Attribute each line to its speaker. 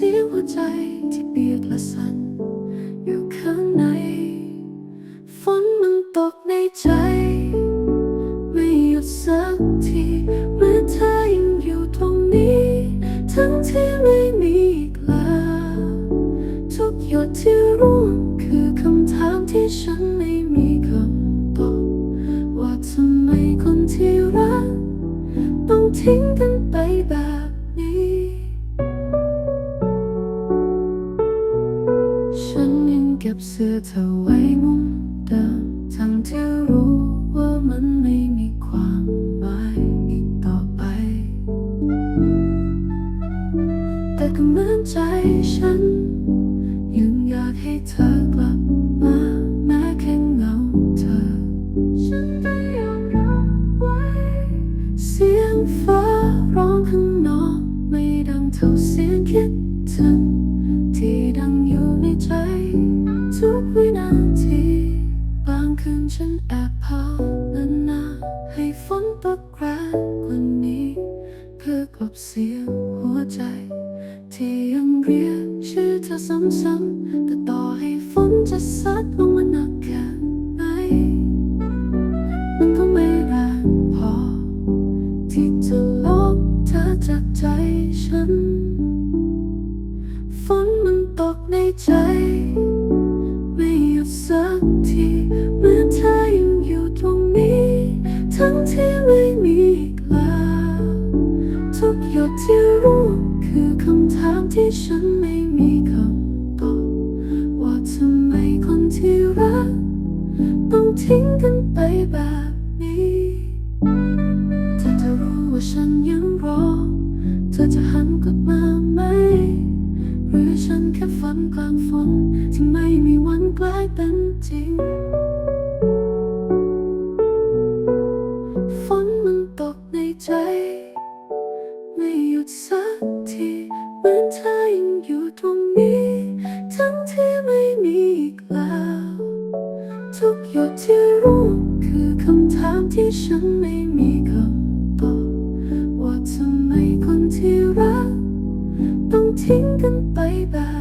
Speaker 1: ให้ฟังมีแค่เสียงหัวใจที่เปียกและสั่นอยู่ข้างใน ฝนมันตกในใจ ไม่หยุดสักทีเมื่อเธอยังอยู่ตรงนี้ ทั้งที่ไม่มีอีกแล้ว ทุกหยดที่ร่วงคือคำถามที่ฉัน ก็บเสื้อเธอไว้มุมเดิมทั้งที่รู้ว่ามันไม่มีความหมายอีกต่อไป แต่ก็เหมือนใจฉัน ยังอยากให้เธอกลับมาแม้แค่เงาเธอ ฉันได้ยอมรับไว้ เสียงฟ้าร้องข้างนอกไม่ดังเท่า ฉันแอบภาวนาให้ฝนตกแรงกว่านี้ เพื่อกลบเสียงหัวใจ ที่ยังเรียกชื่อเธอซ้ำๆแต่ต่อให้ฝนจะซัดลงมาหนักแค่ไหนมันก็ไม่แรงพอ ที่จะลบเธอจากใจฉัน ฝนมันตกในใจ ฉันยังรอ เธอจะหันกลับมาไหม หรือฉันแค่ฝันกลางฝนที่ไม่มีวันกลายเป็นจริง ฝนมันตกในใจ ไม่หยุดสักทีเหมือนเธอยังอยู่ตรงนี้ ทั้งที่ไม่มีอีกแล้ว ทุกหยดที่ร่วงคือคำถามที่ฉันไม่มี ว่